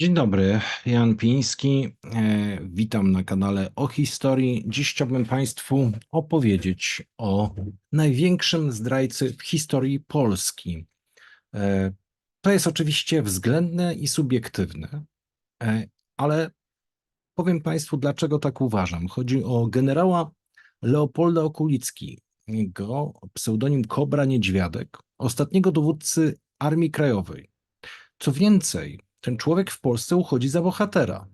Dzień dobry, Jan Piński. E, Witam na kanale o historii. Dziś chciałbym Państwu opowiedzieć o największym zdrajcy w historii Polski. E, To jest oczywiście względne i subiektywne, e, ale powiem Państwu, dlaczego tak uważam. Chodzi o generała Leopolda Okulickiego, pseudonim Kobra Niedźwiadek, ostatniego dowódcy Armii Krajowej. Co więcej, ten człowiek w Polsce uchodzi za bohatera.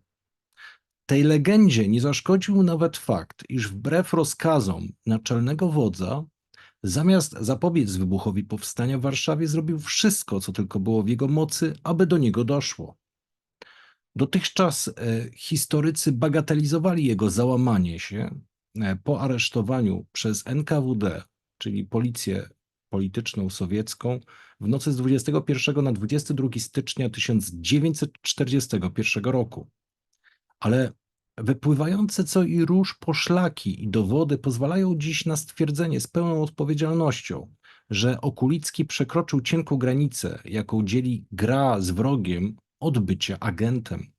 Tej legendzie nie zaszkodził nawet fakt, iż wbrew rozkazom naczelnego wodza, zamiast zapobiec wybuchowi powstania w Warszawie, zrobił wszystko, co tylko było w jego mocy, aby do niego doszło. Dotychczas e, historycy bagatelizowali jego załamanie się e, po aresztowaniu przez NKWD, czyli policję polityczną sowiecką, w nocy z 21 na 22 stycznia 1941 roku. Ale wypływające co i róż poszlaki i dowody pozwalają dziś na stwierdzenie z pełną odpowiedzialnością, że Okulicki przekroczył cienką granicę, jaką dzieli gra z wrogiem od bycia agentem.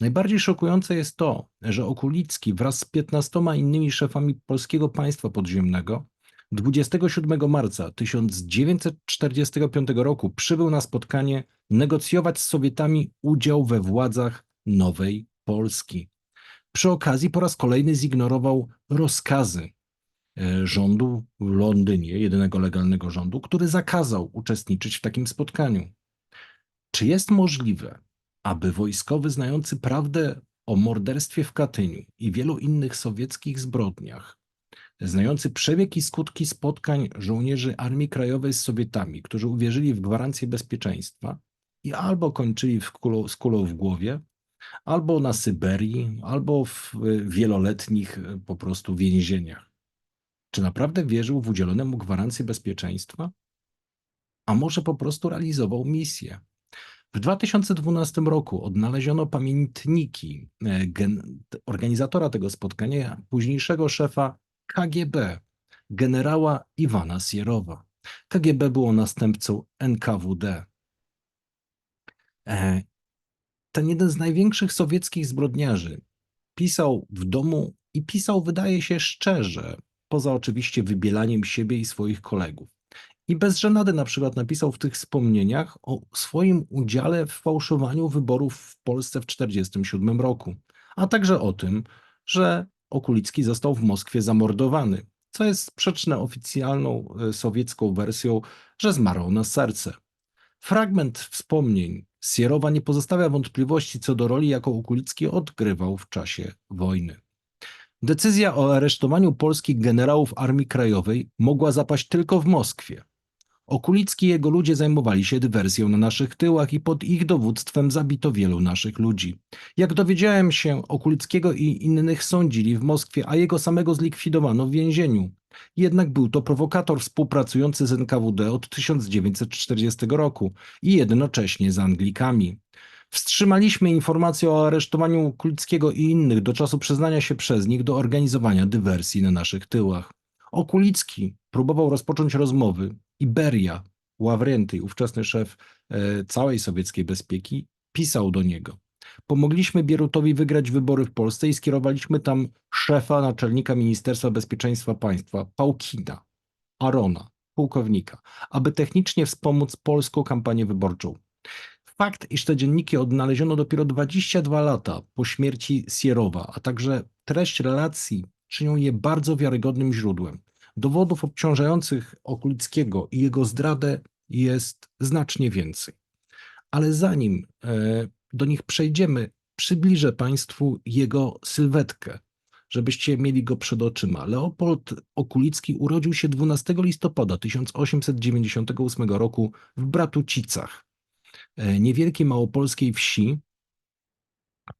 Najbardziej szokujące jest to, że Okulicki wraz z 15 innymi szefami polskiego państwa podziemnego 27 marca 1945 roku przybył na spotkanie negocjować z Sowietami udział we władzach nowej Polski. Przy okazji po raz kolejny zignorował rozkazy e, rządu w Londynie, jedynego legalnego rządu, który zakazał uczestniczyć w takim spotkaniu. Czy jest możliwe, aby wojskowy znający prawdę o morderstwie w Katyniu i wielu innych sowieckich zbrodniach znający przebieg i skutki spotkań żołnierzy Armii Krajowej z Sowietami, którzy uwierzyli w gwarancję bezpieczeństwa i albo kończyli w kulą, z kulą w głowie, albo na Syberii, albo w wieloletnich e, po prostu więzieniach. Czy naprawdę wierzył w udzielone mu gwarancję bezpieczeństwa? A może po prostu realizował misję? W 2012 roku odnaleziono pamiętniki gen, organizatora tego spotkania, późniejszego szefa KGB generała Iwana Sierowa. KGB było następcą NKWD. E, ten jeden z największych sowieckich zbrodniarzy pisał w domu i pisał, wydaje się, szczerze, poza oczywiście wybielaniem siebie i swoich kolegów. I bez żenady na przykład napisał w tych wspomnieniach o swoim udziale w fałszowaniu wyborów w Polsce w 1947 roku, a także o tym, że Okulicki został w Moskwie zamordowany, co jest sprzeczne oficjalną e, sowiecką wersją, że zmarł na serce. Fragment wspomnień Sierowa nie pozostawia wątpliwości co do roli, jaką Okulicki odgrywał w czasie wojny. Decyzja o aresztowaniu polskich generałów Armii Krajowej mogła zapaść tylko w Moskwie. Okulicki i jego ludzie zajmowali się dywersją na naszych tyłach i pod ich dowództwem zabito wielu naszych ludzi. Jak dowiedziałem się, Okulickiego i innych sądzili w Moskwie, a jego samego zlikwidowano w więzieniu. Jednak był to prowokator współpracujący z NKWD od 1940 roku i jednocześnie z Anglikami. Wstrzymaliśmy informację o aresztowaniu Okulickiego i innych do czasu przyznania się przez nich do organizowania dywersji na naszych tyłach. Okulicki próbował rozpocząć rozmowy. Iberia, Ławrenty, ówczesny szef e, całej sowieckiej bezpieki, pisał do niego. Pomogliśmy Bierutowi wygrać wybory w Polsce i skierowaliśmy tam szefa naczelnika Ministerstwa Bezpieczeństwa Państwa, Pałkina, Arona, pułkownika, aby technicznie wspomóc polską kampanię wyborczą. Fakt, iż te dzienniki odnaleziono dopiero 22 lata po śmierci Sierowa, a także treść relacji czynią je bardzo wiarygodnym źródłem. Dowodów obciążających Okulickiego i jego zdradę jest znacznie więcej. Ale zanim e, do nich przejdziemy, przybliżę Państwu jego sylwetkę, żebyście mieli go przed oczyma. Leopold Okulicki urodził się 12 listopada 1898 roku w Bratucicach, e, niewielkiej małopolskiej wsi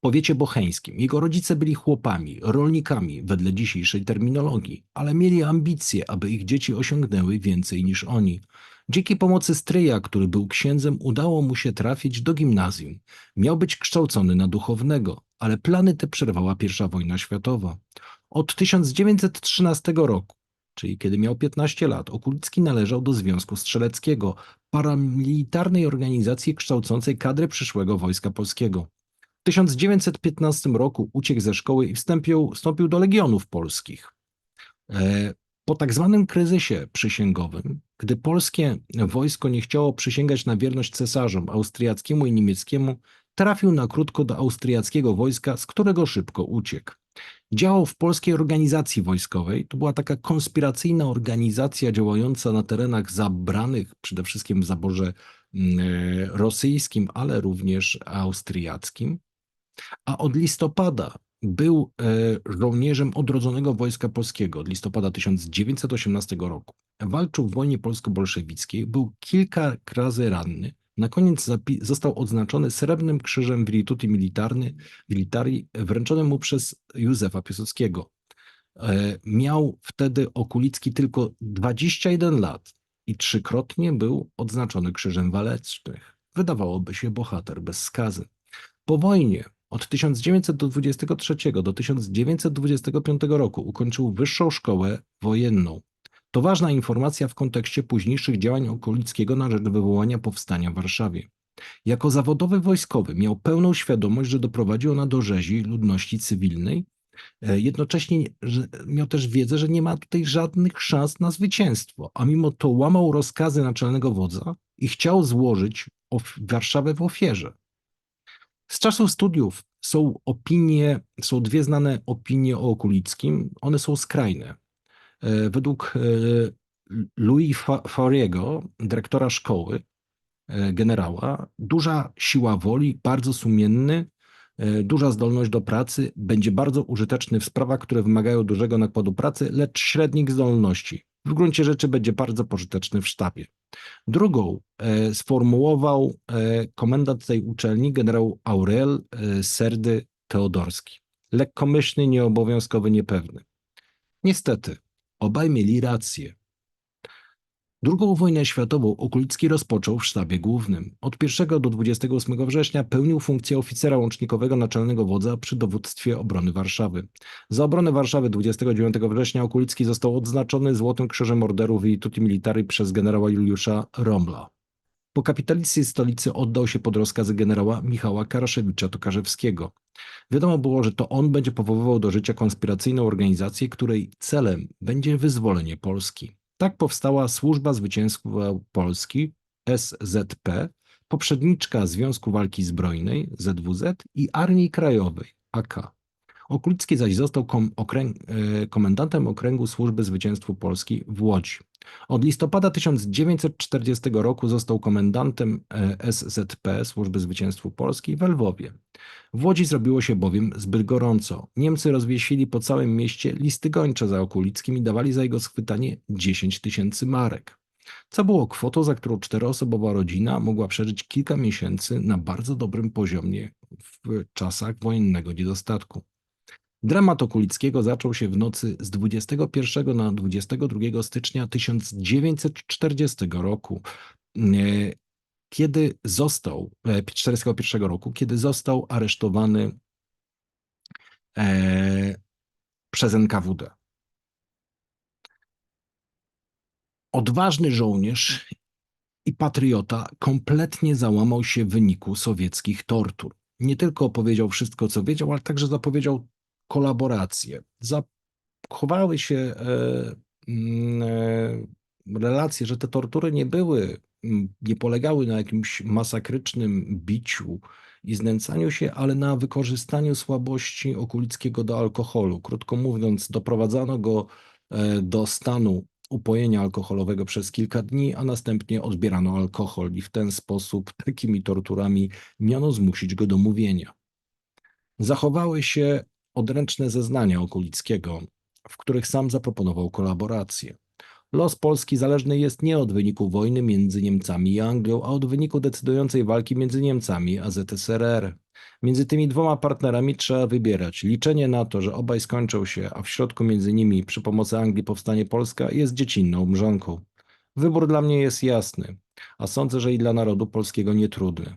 powiecie bocheńskim. Jego rodzice byli chłopami, rolnikami wedle dzisiejszej terminologii, ale mieli ambicje, aby ich dzieci osiągnęły więcej niż oni. Dzięki pomocy stryja, który był księdzem, udało mu się trafić do gimnazjum. Miał być kształcony na duchownego, ale plany te przerwała I wojna światowa. Od 1913 roku, czyli kiedy miał 15 lat, Okulicki należał do Związku Strzeleckiego, paramilitarnej organizacji kształcącej kadrę przyszłego Wojska Polskiego. 1915 roku uciekł ze szkoły i wstąpił, wstąpił do Legionów Polskich. E, Po tak zwanym kryzysie przysięgowym, gdy polskie wojsko nie chciało przysięgać na wierność cesarzom austriackiemu i niemieckiemu, trafił na krótko do austriackiego wojska, z którego szybko uciekł. Działał w polskiej organizacji wojskowej. To była taka konspiracyjna organizacja działająca na terenach zabranych, przede wszystkim w zaborze mm, e, rosyjskim, ale również austriackim. A od listopada był e, żołnierzem odrodzonego Wojska Polskiego od listopada 1918 roku. Walczył w wojnie polsko-bolszewickiej, był kilka razy ranny. Na koniec został odznaczony Srebrnym Krzyżem Virtuti Militarny, Militari wręczonym mu przez Józefa Piłsudskiego. E, Miał wtedy Okulicki tylko 21 lat i trzykrotnie był odznaczony Krzyżem Walecznych. Wydawałoby się bohater bez skazy. Po wojnie od 1923 do 1925 roku ukończył Wyższą Szkołę Wojenną. To ważna informacja w kontekście późniejszych działań Okulickiego na rzecz wywołania powstania w Warszawie. Jako zawodowy wojskowy miał pełną świadomość, że doprowadzi ona do rzezi ludności cywilnej. E, Jednocześnie miał też wiedzę, że nie ma tutaj żadnych szans na zwycięstwo, a mimo to łamał rozkazy naczelnego wodza i chciał złożyć Warszawę w ofierze. Z czasów studiów są opinie, są dwie znane opinie o Okulickim. One są skrajne. E, Według e, Louis Fa- Fauriego, dyrektora szkoły, e, generała, duża siła woli, bardzo sumienny, duża zdolność do pracy, będzie bardzo użyteczny w sprawach, które wymagają dużego nakładu pracy, lecz średnich zdolności. W gruncie rzeczy będzie bardzo pożyteczny w sztabie. Drugą e, sformułował e, komendant tej uczelni, generał Aurel e, Serdy Teodorski. Lekkomyślny, nieobowiązkowy, niepewny. Niestety, obaj mieli rację. Drugą wojnę światową Okulicki rozpoczął w sztabie głównym. Od 1 do 28 września pełnił funkcję oficera łącznikowego naczelnego wodza przy dowództwie obrony Warszawy. Za obronę Warszawy 29 września Okulicki został odznaczony Złotym Krzyżem Orderu Virtuti Militari przez generała Juliusza Rommla. Po kapitulacji stolicy oddał się pod rozkazy generała Michała Karaszewicza Tokarzewskiego. Wiadomo było, że to on będzie powoływał do życia konspiracyjną organizację, której celem będzie wyzwolenie Polski. Tak powstała Służba Zwycięstwa Polski, SZP, poprzedniczka Związku Walki Zbrojnej, ZWZ i Armii Krajowej, AK. Okulicki zaś został kom, okręg, e, komendantem Okręgu Służby Zwycięstwu Polski w Łodzi. Od listopada 1940 roku został komendantem e, SZP Służby Zwycięstwu Polski w Lwowie. W Łodzi zrobiło się bowiem zbyt gorąco. Niemcy rozwiesili po całym mieście listy gończe za Okulickim i dawali za jego schwytanie 10 tysięcy marek. Co było kwotą, za którą czteroosobowa rodzina mogła przeżyć kilka miesięcy na bardzo dobrym poziomie w czasach wojennego niedostatku. Dramat Okulickiego zaczął się w nocy z 21 na 22 stycznia 1940 roku, e, kiedy został, e, 41 roku, kiedy został aresztowany e, przez NKWD. Odważny żołnierz i patriota kompletnie załamał się w wyniku sowieckich tortur. Nie tylko opowiedział wszystko, co wiedział, ale także zapowiedział kolaborację. Zachowały się e, mm, e, relacje, że te tortury nie były, mm, nie polegały na jakimś masakrycznym biciu i znęcaniu się, ale na wykorzystaniu słabości Okulickiego do alkoholu. Krótko mówiąc, doprowadzano go e, do stanu upojenia alkoholowego przez kilka dni, a następnie odbierano alkohol i w ten sposób takimi torturami miano zmusić go do mówienia. Zachowały się odręczne zeznania Okulickiego, w których sam zaproponował kolaborację. Los Polski zależny jest nie od wyniku wojny między Niemcami i Anglią, a od wyniku decydującej walki między Niemcami a ZSRR. Między tymi dwoma partnerami trzeba wybierać. Liczenie na to, że obaj skończą się, a w środku między nimi przy pomocy Anglii powstanie Polska, jest dziecinną mrzonką. Wybór dla mnie jest jasny, a sądzę, że i dla narodu polskiego nietrudny.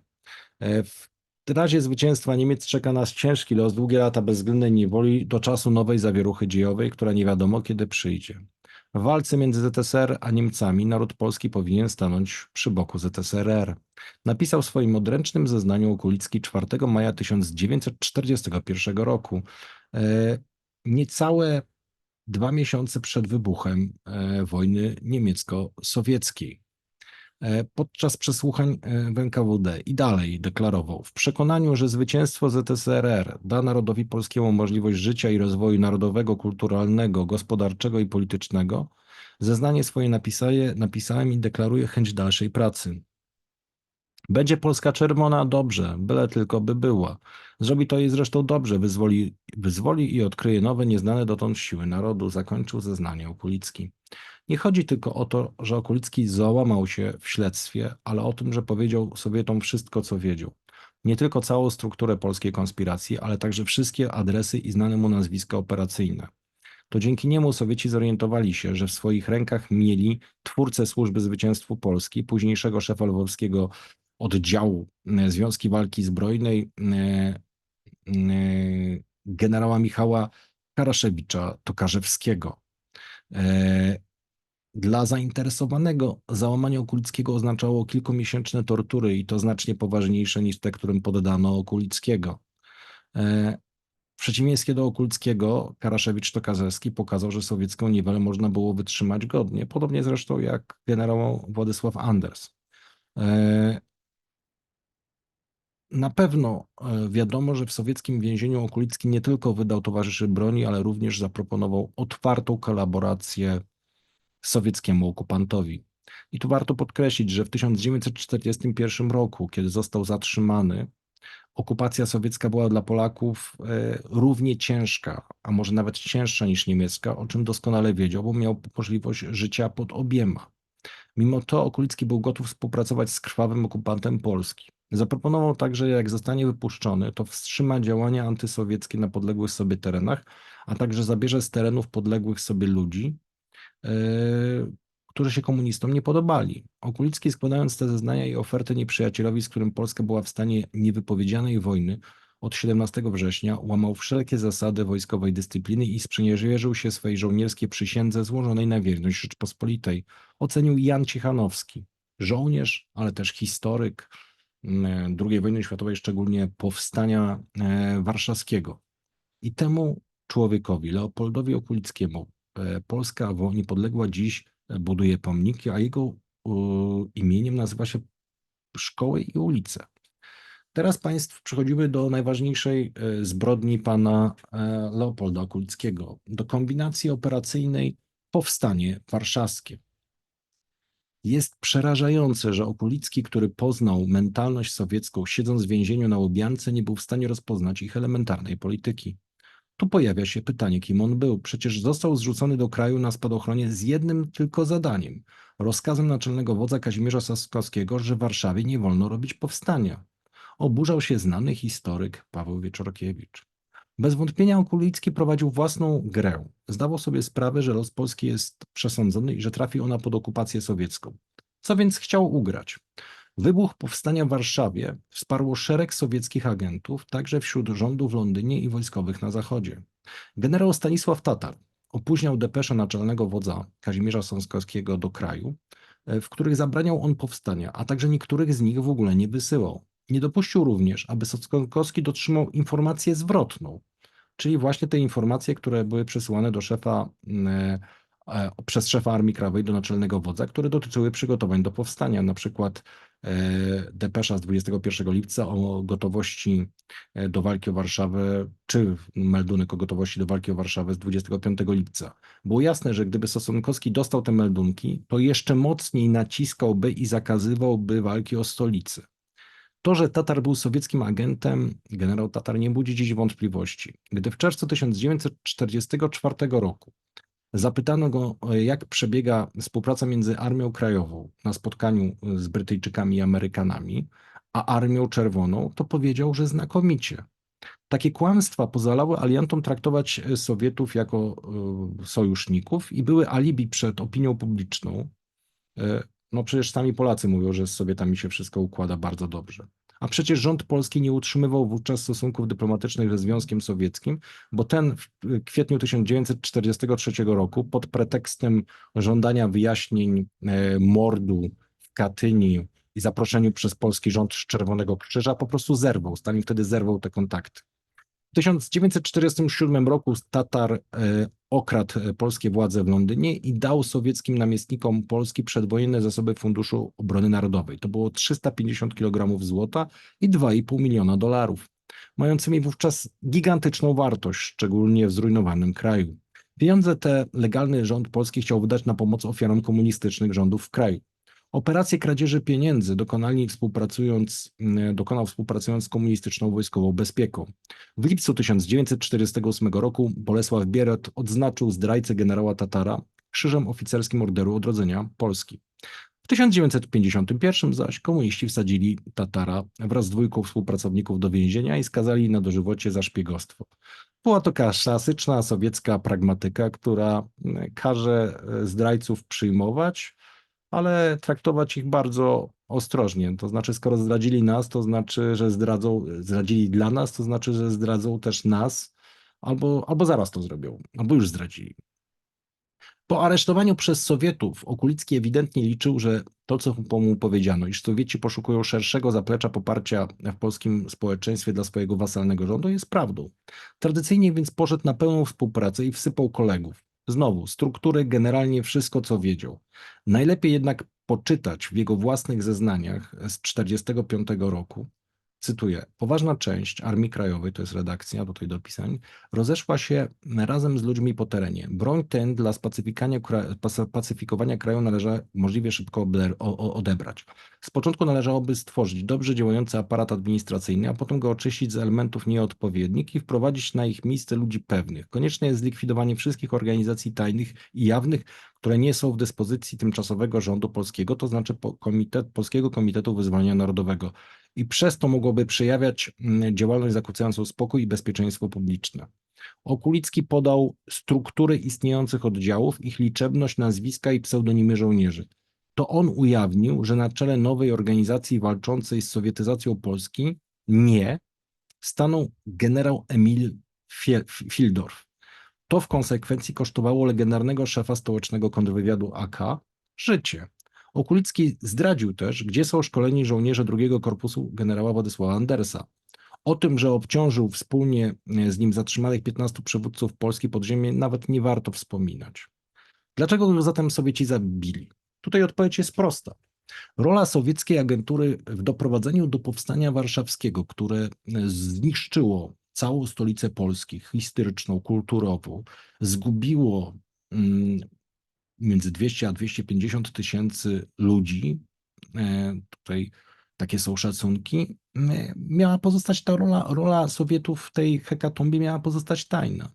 E, W razie zwycięstwa Niemiec czeka nas ciężki los, długie lata bezwzględnej niewoli do czasu nowej zawieruchy dziejowej, która nie wiadomo kiedy przyjdzie. W walce między ZSRR a Niemcami naród polski powinien stanąć przy boku ZSRR. Napisał w swoim odręcznym zeznaniu Okulicki 4 maja 1941 roku. E, Niecałe dwa miesiące przed wybuchem e, wojny niemiecko-sowieckiej. E, Podczas przesłuchań e, NKWD i dalej deklarował, w przekonaniu, że zwycięstwo ZSRR da narodowi polskiemu możliwość życia i rozwoju narodowego, kulturalnego, gospodarczego i politycznego, zeznanie swoje napisałem i deklaruję chęć dalszej pracy. Będzie Polska czerwona? Dobrze, byle tylko by była. Zrobi to jej zresztą dobrze, wyzwoli, wyzwoli i odkryje nowe, nieznane dotąd siły narodu, zakończył zeznanie Okulicki. Nie chodzi tylko o to, że Okulicki załamał się w śledztwie, ale o tym, że powiedział Sowietom wszystko, co wiedział. Nie tylko całą strukturę polskiej konspiracji, ale także wszystkie adresy i znane mu nazwiska operacyjne. To dzięki niemu Sowieci zorientowali się, że w swoich rękach mieli twórcę służby zwycięstwu Polski, późniejszego szefa lwowskiego oddziału e, Związki Walki Zbrojnej, e, e, generała Michała Karaszewicza Tokarzewskiego. Dla zainteresowanego załamanie Okulickiego oznaczało kilkumiesięczne tortury i to znacznie poważniejsze niż te, którym poddano Okulickiego. W przeciwieństwie do Okulickiego, Karaszewicz Tokarzewski pokazał, że sowiecką niewelę można było wytrzymać godnie, podobnie zresztą jak generał Władysław Anders. Na pewno e, wiadomo, że w sowieckim więzieniu Okulicki nie tylko wydał towarzyszy broni, ale również zaproponował otwartą kolaborację sowieckiemu okupantowi. I tu warto podkreślić, że w 1941 roku, kiedy został zatrzymany, okupacja sowiecka była dla Polaków e, równie ciężka, a może nawet cięższa niż niemiecka, o czym doskonale wiedział, bo miał możliwość życia pod obiema. Mimo to Okulicki był gotów współpracować z krwawym okupantem Polski. Zaproponował także, jak zostanie wypuszczony, to wstrzyma działania antysowieckie na podległych sobie terenach, a także zabierze z terenów podległych sobie ludzi, yy, którzy się komunistom nie podobali. Okulicki składając te zeznania i oferty nieprzyjacielowi, z którym Polska była w stanie niewypowiedzianej wojny od 17 września, łamał wszelkie zasady wojskowej dyscypliny i sprzeniewierzył się swej żołnierskiej przysiędze złożonej na wierność Rzeczpospolitej. Ocenił Jan Cichanowski, żołnierz, ale też historyk, II wojny światowej, szczególnie powstania e, warszawskiego. I temu człowiekowi, Leopoldowi Okulickiemu, e, Polska niepodległa dziś e, buduje pomniki, a jego imieniem nazywa się szkoły i ulice. Teraz Państw przechodzimy do najważniejszej zbrodni pana Leopolda Okulickiego, do kombinacji operacyjnej Powstanie Warszawskie. Jest przerażające, że Okulicki, który poznał mentalność sowiecką, siedząc w więzieniu na Łubiance, nie był w stanie rozpoznać ich elementarnej polityki. Tu pojawia się pytanie, kim on był. Przecież został zrzucony do kraju na spadochronie z jednym tylko zadaniem rozkazem naczelnego wodza Kazimierza Saskowskiego, że w Warszawie nie wolno robić powstania. Oburzał się znany historyk Paweł Wieczorkiewicz. Bez wątpienia Okulicki prowadził własną grę. Zdawał sobie sprawę, że los Polski jest przesądzony i że trafi ona pod okupację sowiecką. Co więc chciał ugrać? Wybuch powstania w Warszawie wsparło szereg sowieckich agentów, także wśród rządu w Londynie i wojskowych na zachodzie. Generał Stanisław Tatar opóźniał depesze naczelnego wodza Kazimierza Sąskowskiego do kraju, w których zabraniał on powstania, a także niektórych z nich w ogóle nie wysyłał. Nie dopuścił również, aby Sosnkowski dotrzymał informację zwrotną, czyli właśnie te informacje, które były przesyłane do szefa, mm, e, przez szefa Armii Krajowej, do naczelnego wodza, które dotyczyły przygotowań do powstania, na przykład e, depesza z 21 lipca o gotowości e, do walki o Warszawę, czy meldunek o gotowości do walki o Warszawę z 25 lipca. Było jasne, że gdyby Sosonkowski dostał te meldunki, to jeszcze mocniej naciskałby i zakazywałby walki o stolicę. To, że Tatar był sowieckim agentem, generał Tatar nie budzi dziś wątpliwości. Gdy w czerwcu 1944 roku zapytano go, jak przebiega współpraca między Armią Krajową na spotkaniu z Brytyjczykami i Amerykanami, a Armią Czerwoną, to powiedział, że znakomicie. Takie kłamstwa pozwalały aliantom traktować Sowietów jako e, sojuszników i były alibi przed opinią publiczną, e, no przecież sami Polacy mówią, że z Sowietami się wszystko układa bardzo dobrze. A przecież rząd polski nie utrzymywał wówczas stosunków dyplomatycznych ze Związkiem Sowieckim, bo ten w kwietniu 1943 roku pod pretekstem żądania wyjaśnień e, mordu w Katyni i zaproszeniu przez polski rząd Czerwonego Krzyża po prostu zerwał. Stalin wtedy zerwał te kontakty. W 1947 roku Tatar e, okradł e, polskie władze w Londynie i dał sowieckim namiestnikom Polski przedwojenne zasoby Funduszu Obrony Narodowej. To było 350 kg złota i 2,5 miliona dolarów, mającymi wówczas gigantyczną wartość, szczególnie w zrujnowanym kraju. Pieniądze te legalny rząd polski chciał wydać na pomoc ofiarom komunistycznych rządów w kraju. Operację kradzieży pieniędzy dokonali współpracując, mm, dokonał współpracując z komunistyczną wojskową bezpieką. W lipcu 1948 roku Bolesław Bierut odznaczył zdrajcę generała Tatara krzyżem oficerskim Orderu Odrodzenia Polski. W 1951 zaś komuniści wsadzili Tatara wraz z dwójką współpracowników do więzienia i skazali na dożywocie za szpiegostwo. Była to klasyczna sowiecka pragmatyka, która mm, każe e, zdrajców przyjmować, ale traktować ich bardzo ostrożnie. To znaczy, skoro zdradzili nas, to znaczy, że zdradzą, zdradzili dla nas, to znaczy, że zdradzą też nas, albo, albo zaraz to zrobią, albo już zdradzili. Po aresztowaniu przez Sowietów Okulicki ewidentnie liczył, że to, co mu powiedziano, iż Sowieci poszukują szerszego zaplecza poparcia w polskim społeczeństwie dla swojego wasalnego rządu, jest prawdą. Tradycyjnie więc poszedł na pełną współpracę i wsypał kolegów. Znowu, struktury, generalnie wszystko, co wiedział. Najlepiej jednak poczytać w jego własnych zeznaniach z 1945 roku, cytuję, poważna część Armii Krajowej, to jest redakcja tutaj dopisań, rozeszła się razem z ludźmi po terenie. Broń ten dla spacyfikowania kraju należało możliwie szybko odebrać. Z początku należałoby stworzyć dobrze działający aparat administracyjny, a potem go oczyścić z elementów nieodpowiednich i wprowadzić na ich miejsce ludzi pewnych. Konieczne jest zlikwidowanie wszystkich organizacji tajnych i jawnych, które nie są w dyspozycji tymczasowego rządu polskiego, to znaczy Komitet, Polskiego Komitetu Wyzwolenia Narodowego i przez to mogłoby przejawiać mm, działalność zakłócającą spokój i bezpieczeństwo publiczne. Okulicki podał struktury istniejących oddziałów, ich liczebność, nazwiska i pseudonimy żołnierzy. To on ujawnił, że na czele nowej organizacji walczącej z sowietyzacją Polski nie stanął generał Emil Fildorf. To w konsekwencji kosztowało legendarnego szefa stołecznego kontrwywiadu AK życie. Okulicki zdradził też, gdzie są szkoleni żołnierze drugiego korpusu generała Władysława Andersa. O tym, że obciążył wspólnie z nim zatrzymanych 15 przywódców Polski podziemie, nawet nie warto wspominać. Dlaczego go zatem Sowieci zabili? Tutaj odpowiedź jest prosta. Rola sowieckiej agentury w doprowadzeniu do powstania warszawskiego, które zniszczyło całą stolicę Polski, historyczną, kulturową, zgubiło mm, między 200 a 250 tysięcy ludzi, e, tutaj takie są szacunki, miała pozostać ta rola, rola Sowietów w tej hekatombie miała pozostać tajna.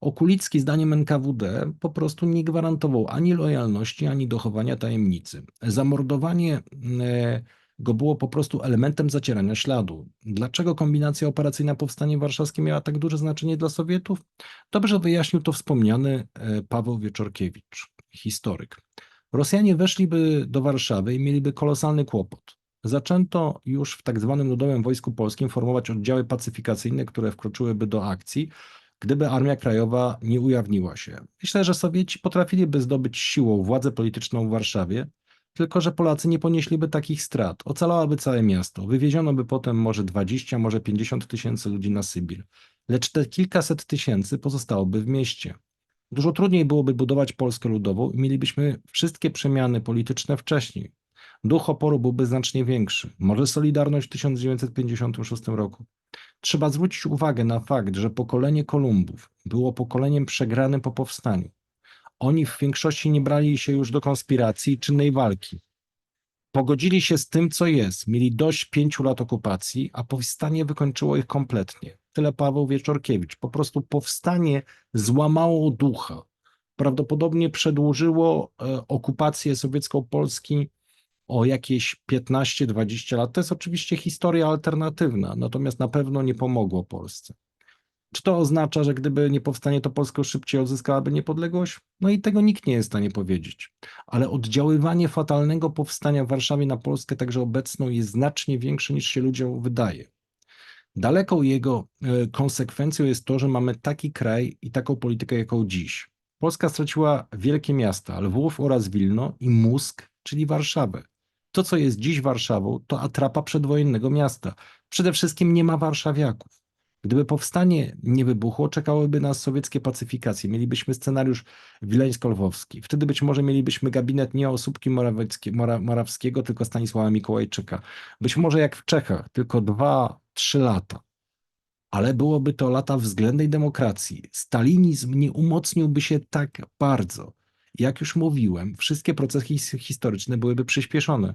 Okulicki, zdaniem NKWD, po prostu nie gwarantował ani lojalności, ani dochowania tajemnicy. Zamordowanie e, go było po prostu elementem zacierania śladu. Dlaczego kombinacja operacyjna Powstanie Warszawskie miała tak duże znaczenie dla Sowietów? Dobrze wyjaśnił to wspomniany e, Paweł Wieczorkiewicz, historyk. Rosjanie weszliby do Warszawy i mieliby kolosalny kłopot. Zaczęto już w tak zwanym Ludowym Wojsku Polskim formować oddziały pacyfikacyjne, które wkroczyłyby do akcji, gdyby Armia Krajowa nie ujawniła się. Myślę, że Sowieci potrafiliby zdobyć siłą władzę polityczną w Warszawie, tylko że Polacy nie ponieśliby takich strat. Ocalałoby całe miasto. Wywieziono by potem może 20, może 50 tysięcy ludzi na Sybir. Lecz te kilkaset tysięcy pozostałoby w mieście. Dużo trudniej byłoby budować Polskę Ludową i mielibyśmy wszystkie przemiany polityczne wcześniej. Duch oporu byłby znacznie większy. Może Solidarność w 1956 roku. Trzeba zwrócić uwagę na fakt, że pokolenie Kolumbów było pokoleniem przegranym po powstaniu. Oni w większości nie brali się już do konspiracji i czynnej walki. Pogodzili się z tym, co jest. Mieli dość pięciu lat okupacji, a powstanie wykończyło ich kompletnie. Tyle Paweł Wieczorkiewicz. Po prostu powstanie złamało ducha. Prawdopodobnie przedłużyło e, okupację sowiecką Polski o jakieś 15-20 lat. To jest oczywiście historia alternatywna, natomiast na pewno nie pomogło Polsce. Czy to oznacza, że gdyby nie powstanie, to Polska szybciej odzyskałaby niepodległość? No i tego nikt nie jest w stanie powiedzieć. Ale oddziaływanie fatalnego powstania w Warszawie na Polskę, także obecną, jest znacznie większe niż się ludziom wydaje. Daleką jego e, konsekwencją jest to, że mamy taki kraj i taką politykę, jaką dziś. Polska straciła wielkie miasta, Lwów oraz Wilno i mózg, czyli Warszawę. To, co jest dziś Warszawą, to atrapa przedwojennego miasta. Przede wszystkim nie ma warszawiaków. Gdyby powstanie nie wybuchło, czekałyby nas sowieckie pacyfikacje. Mielibyśmy scenariusz wileńsko-lwowski. Wtedy być może mielibyśmy gabinet nie Osóbki Morawskiego, tylko Stanisława Mikołajczyka. Być może jak w Czechach, tylko dwa, trzy lata. Ale byłoby to lata względnej demokracji. Stalinizm nie umocniłby się tak bardzo. Jak już mówiłem, wszystkie procesy his- historyczne byłyby przyspieszone.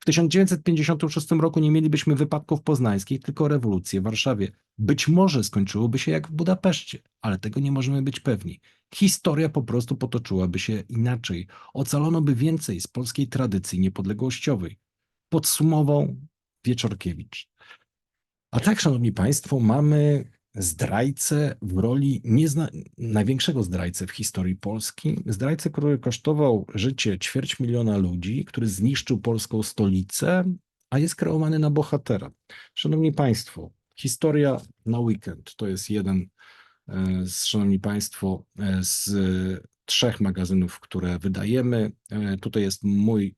W 1956 roku nie mielibyśmy wypadków poznańskich, tylko rewolucję w Warszawie. Być może skończyłoby się jak w Budapeszcie, ale tego nie możemy być pewni. Historia po prostu potoczyłaby się inaczej. Ocalono by więcej z polskiej tradycji niepodległościowej. Podsumował Wieczorkiewicz. A tak, szanowni państwo, mamy zdrajcę w roli niezna... największego zdrajcę w historii Polski. Zdrajcę, który kosztował życie ćwierć miliona ludzi, który zniszczył polską stolicę, a jest kreowany na bohatera. Szanowni państwo, historia na weekend to jest jeden e, z, szanowni państwo, e, z trzech magazynów, które wydajemy. E, Tutaj jest mój,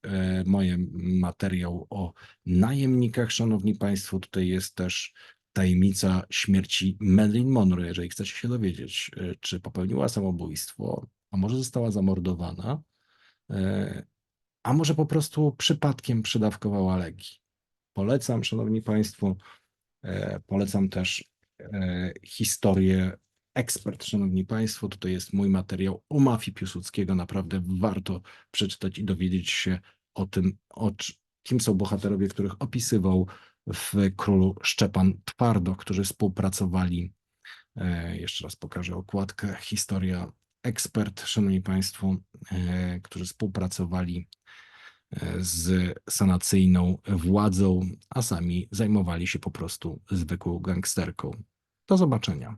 moje materiał o najemnikach, szanowni państwo. Tutaj jest też tajemnica śmierci Marilyn Monroe, jeżeli chcecie się dowiedzieć, e, czy popełniła samobójstwo, a może została zamordowana, e, a może po prostu przypadkiem przydawkowała leki. Polecam, szanowni państwo, e, polecam też historię Ekspert, szanowni państwo, tutaj jest mój materiał o mafii Piłsudskiego. Naprawdę warto przeczytać i dowiedzieć się o tym, o, kim są bohaterowie, których opisywał w Królu Szczepan Twardo, którzy współpracowali. E, jeszcze raz pokażę okładkę. Historia ekspert, szanowni państwo, e, którzy współpracowali e, z sanacyjną władzą, a sami zajmowali się po prostu zwykłą gangsterką. Do zobaczenia.